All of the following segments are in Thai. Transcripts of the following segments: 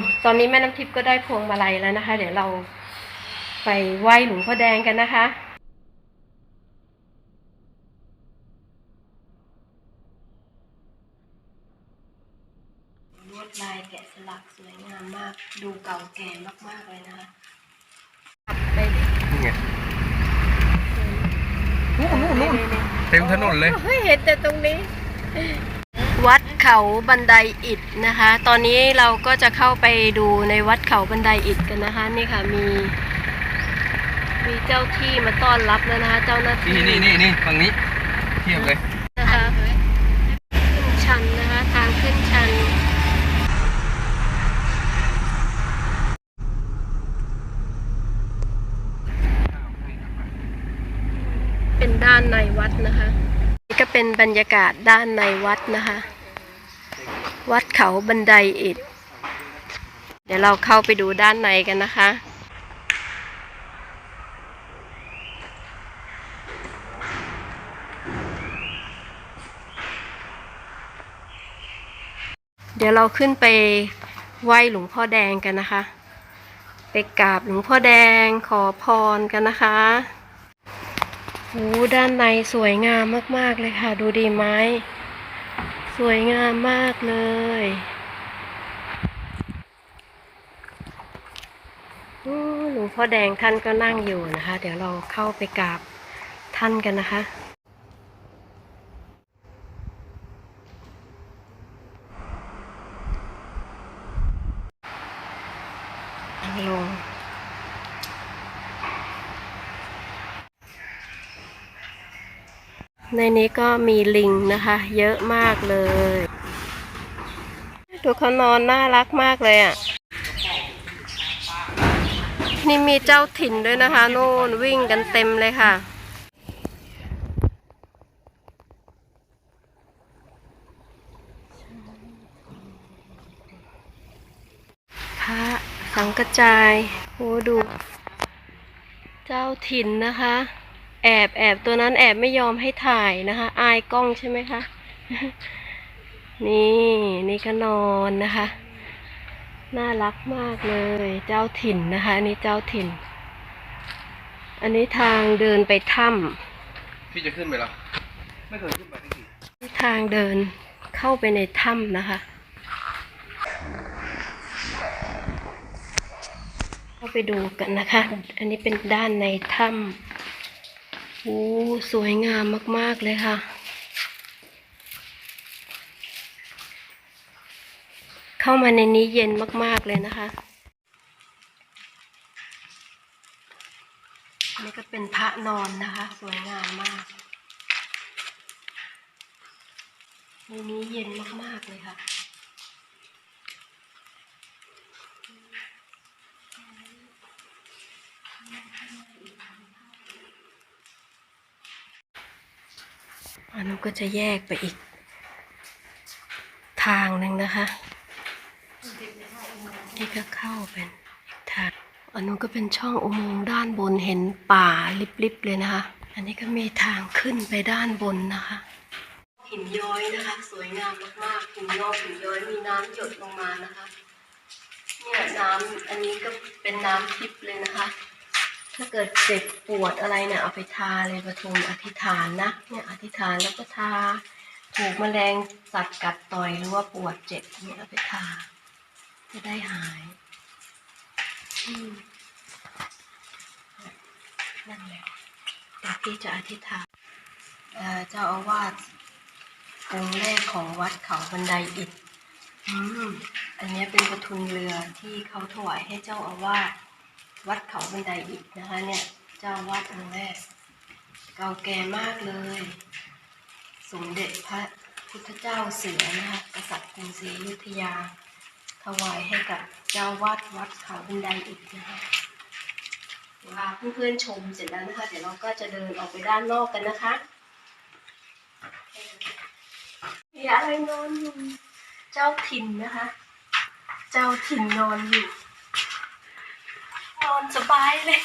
มตอนนี้แม่น้ำทิพย์ก็ได้พวงมาลัยแล้วนะคะ เดี๋ยวเราไปไหว้หลวงพ่อแดงกันนะคะลวดลายแกะสลักสวยงามมาก ดูเก่าแก่มากๆเลยนะคะไปดินี่ไงนู่นนู่นนู่นเต็มถนนเลยเฮ้ยเห็นแต่ตรงนี้ วัดเขาบันไดอิฐนะคะ ตอนนี้เราก็จะเข้าไปดูในวัดเขาบันไดอิฐกันนะคะนี่ค่ะมี มีเจ้าที่มาต้อนรับแล้วนะคะ เจ้าหน้าที่นี่นี่นี่นี่ฝั่งนี้เทียบเลยนะคะขึ้นชันนะคะ ทางขึ้นชัน เป็นด้านในวัดนะคะนี่ ก็เป็นบรรยากาศด้านในวัดนะคะ วัดเขาบันไดอิฐ เดี๋ยวเราเข้าไปดูด้านในกันนะคะเดี๋ยวเราขึ้นไปไหว้หลวงพ่อแดงกันนะคะ ไปกราบหลวงพ่อแดงขอพรกันนะคะ โอ้ด้านในสวยงามมาก ๆ เลยค่ะ ดูดีไหมสวยงามมากเลยอู้หลวงพ่อแดงท่านก็นั่งอยู่นะคะ เดี๋ยวเราเข้าไปกราบท่านกันนะคะลง ในนี้ก็มีลิงนะคะ เยอะมากเลยดูเขานอนน่ารักมากเลยอะ นี่มีเจ้าถิ่นด้วยนะคะนู่นวิ่งกันเต็มเลยค่ะพระสังกระจายโอ้ดู เจ้าถิ่นนะคะ แอบแอบตัวนั้นแอบไม่ยอมให้ถ่ายนะคะ อายกล้องใช่ไหมคะ นี่นี่ก็นอนนะคะ น่ารักมากเลย เจ้าถิ่นนะคะอันนี่เจ้าถิ่น อันนี้ทางเดินไปถ้พี่จะขึ้นไปเหรอไม่เคยขึ้นไปที่ทีำนี่ทางเดินเข้าไปในถ้ำนะคะ เข้าไปดูกันนะคะ อันนี้เป็นด้านในถ้ำ โอ้สวยงามมาก ๆ เลยค่ะ เข้ามาในนี้เย็นมาก ๆ เลยนะคะนนี้ก็เป็นพระนอนนะคะ สวยงามมากในนี้เย็นมาก ๆ เลยค่ะ อันนู้นก็จะแยกไปอีก ทางหนึ่งนะคะที่ก็เข้าเป็นอีกทางอันนู้นก็เป็นช่องอุโมงค์ด้านบนเห็นป่าลิบๆเลยนะคะ อันนี้ก็มีทางขึ้นไปด้านบนนะคะ หินย้อยนะคะ สวยงามมากๆหินงอกหินย้อยมีน้ำหยดลงมานะคะ เนี่ยน้ำอันนี้ก็เป็นน้ำทิพย์เลยนะคะ ถ้าเกิดเจ็บปวดอะไรเนี่ยเอาไปทาเลยประทุมอธิษฐานนะเนี่ยอธิษฐานแล้วก็ทาถูกแมลงสัตว์กัดต่อยหรือว่าปวดเจ็บเนี่ยเอาไปทาจะได้หายนั่นแหละเดี๋ยวพี่จะอธิษฐานเจ้าอาวาสองค์แรกของวัดเขาบันไดอิฐอืมอันนี้เป็นประทุนเรือที่เขาถวายให้เจ้าอาวาส วัดเขาบันไดอิฐนะคะเนี่ยเจ้าวาสองค์แรกเก่าแก่มากเลย สมเด็จพระพุทธเจ้าเสือนะคะกษัตริย์กรุงศรีอยุธยา ถวายให้กับเจ้าวาดวัดเขาบันไดอิฐนะคะเวลาเพื่อนๆชมเสร็จแล้วนะคะ เดี๋ยวเราก็จะเดินออกไปด้านนอกกันนะคะมีอะไรนอนอยู่ เจ้าถิ่นนะคะ เจ้าถิ่นนอนอยู่ อนสบายเลย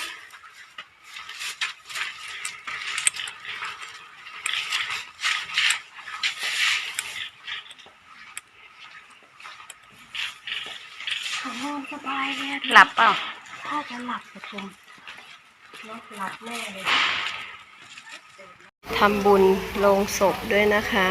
โอ้นอนสบายเลยอะหลับเปล่าถ้าจะหลับปทุมเนอะหลับแน่เลยทำบุญลงศพด้วยนะคะ